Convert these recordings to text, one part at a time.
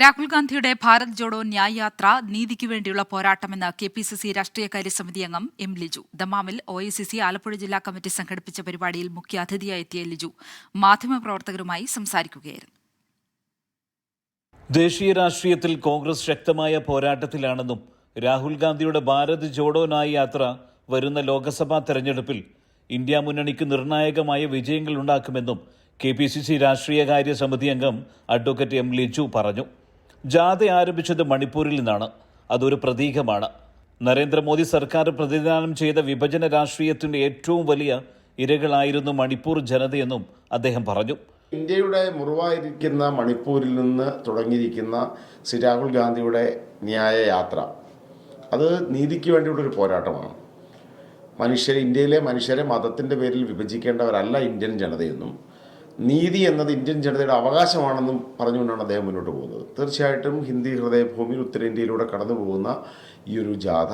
രാഹുൽ ഗാന്ധിയുടെ ഭാരത് ജോഡോ ന്യായ് യാത്ര നീതിക്ക് വേണ്ടിയുള്ള പോരാട്ടമെന്ന് കെ പി സി സി രാഷ്ട്രീയകാര്യ സമിതി അംഗം M Liju. ദമാമിൽ O I C C Alappuzha ജില്ലാ കമ്മിറ്റി സംഘടിപ്പിച്ച പരിപാടിയിൽ മുഖ്യാതിഥിയായി എത്തിയ ലിജു മാധ്യമപ്രവർത്തകരുമായി സംസാരിക്കുകയായിരുന്നു. ദേശീയ രാഷ്ട്രീയത്തിൽ കോൺഗ്രസ് ശക്തമായ പോരാട്ടത്തിലാണെന്നും രാഹുൽ ഗാന്ധിയുടെ ഭാരത് ജോഡോ നായ് യാത്ര വരുന്ന ലോക്സഭാ തെരഞ്ഞെടുപ്പിൽ ഇന്ത്യ മുന്നണിക്ക് നിർണായകമായ വിജയങ്ങൾ ഉണ്ടാക്കുമെന്നും കെ പി സി സി രാഷ്ട്രീയകാര്യ സമിതി അംഗം അഡ്വക്കേറ്റ് എം ലിജു പറഞ്ഞു. ജാഥ ആരംഭിച്ചത് മണിപ്പൂരിൽ നിന്നാണ്. അതൊരു പ്രതീകമാണ്. നരേന്ദ്രമോദി സർക്കാർ പ്രതിദാനം ചെയ്ത വിഭജന രാഷ്ട്രീയത്തിന്റെ ഏറ്റവും വലിയ ഇരകളായിരുന്നു മണിപ്പൂർ ജനതയെന്നും അദ്ദേഹം പറഞ്ഞു. ഇന്ത്യയുടെ മുറിവായിരിക്കുന്ന മണിപ്പൂരിൽ നിന്ന് തുടങ്ങിയിരിക്കുന്ന ശ്രീ രാഹുൽ ഗാന്ധിയുടെ ന്യായ യാത്ര അത് നീതിക്ക് വേണ്ടിയുള്ളൊരു പോരാട്ടമാണ്. മനുഷ്യരെ ഇന്ത്യയിലെ മനുഷ്യരെ മതത്തിന്റെ പേരിൽ വിഭജിക്കേണ്ടവരല്ല ഇന്ത്യൻ ജനതയെന്നും നീതി എന്നത് ഇന്ത്യൻ ജനതയുടെ അവകാശമാണെന്നും പറഞ്ഞുകൊണ്ടാണ് അദ്ദേഹം മുന്നോട്ട് പോകുന്നത്. തീർച്ചയായിട്ടും ഹിന്ദി ഹൃദയഭൂമിയിൽ ഉത്തരേന്ത്യയിലൂടെ കടന്നു പോകുന്ന ഈ ഒരു ജാഥ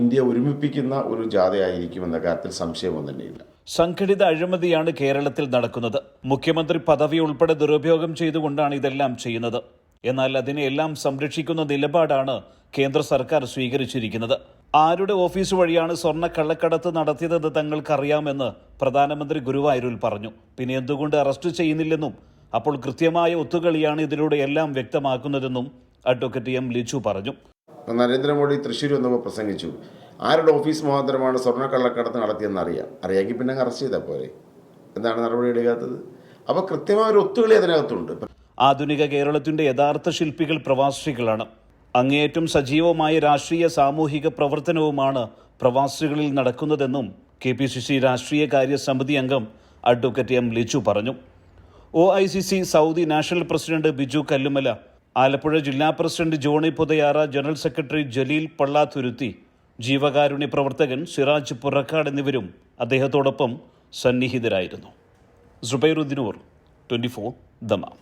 ഇന്ത്യ ഒരുമിപ്പിക്കുന്ന ഒരു ജാഥയായിരിക്കുമെന്ന കാര്യത്തിൽ സംശയമൊന്നും തന്നെയില്ല. സംഘടിത അഴിമതിയാണ് കേരളത്തിൽ നടക്കുന്നത്. മുഖ്യമന്ത്രി പദവി ഉൾപ്പെടെ ദുരുപയോഗം ചെയ്തുകൊണ്ടാണ് ഇതെല്ലാം ചെയ്യുന്നത്. എന്നാൽ അതിനെല്ലാം സംരക്ഷിക്കുന്ന നിലപാടാണ് കേന്ദ്ര സർക്കാർ സ്വീകരിച്ചിരിക്കുന്നത്. ആരുടെ ഓഫീസ് വഴിയാണ് സ്വർണ കള്ളക്കടത്ത് നടത്തിയതെന്ന് തങ്ങൾക്കറിയാമെന്ന് പ്രധാനമന്ത്രി ഗുരുവായൂരിൽ പറഞ്ഞു. പിന്നെ എന്തുകൊണ്ട് അറസ്റ്റ് ചെയ്യുന്നില്ലെന്നും അപ്പോൾ കൃത്യമായ ഒത്തുകളിയാണ് ഇതിലൂടെ എല്ലാം വ്യക്തമാക്കുന്നതെന്നും അഡ്വക്കേറ്റ് എം ലിജു പറഞ്ഞു. നരേന്ദ്രമോദി തൃശ്ശൂർ വന്നപ്പോൾ പ്രസംഗിച്ചു. ആരുടെ ഓഫീസ് മുഖാന്തരമാണ് സ്വർണക്കള്ളക്കടത്ത് നടത്തിയെന്ന് അറിയാം? അറിയാമെങ്കിൽ പിന്നെ അറസ്റ്റ് ചെയ്താൽ പോരെ. എന്താണ് നടപടി എടുക്കാത്തത്? അപ്പോൾ കൃത്യമായ ഒരു ഒത്തുകളി അതിനകത്തുണ്ട്. ആധുനിക കേരളത്തിന്റെ യഥാർത്ഥ ശില്പികൾ പ്രവാസികളാണ്. അങ്ങേയറ്റം സജീവമായ രാഷ്ട്രീയ സാമൂഹിക പ്രവർത്തനവുമാണ് പ്രവാസികളിൽ നടക്കുന്നതെന്നും കെ പി സി സി രാഷ്ട്രീയ കാര്യ സമിതി അംഗം അഡ്വക്കേറ്റ് എം ലിജു പറഞ്ഞു. O I C C Saudi national president Biju Kallumala Alappuzha ജില്ലാ president Johny Puthayara general secretary Jaleel Pallathuruthi ജീവകാരുണ്യ പ്രവർത്തകൻ സിറാജ് പുറക്കാട് എന്നിവരും അദ്ദേഹത്തോടൊപ്പം സന്നിഹിതരായിരുന്നു. സുബൈറുദ്ദീനൂർ ട്വന്റി ഫോർ ദമാം.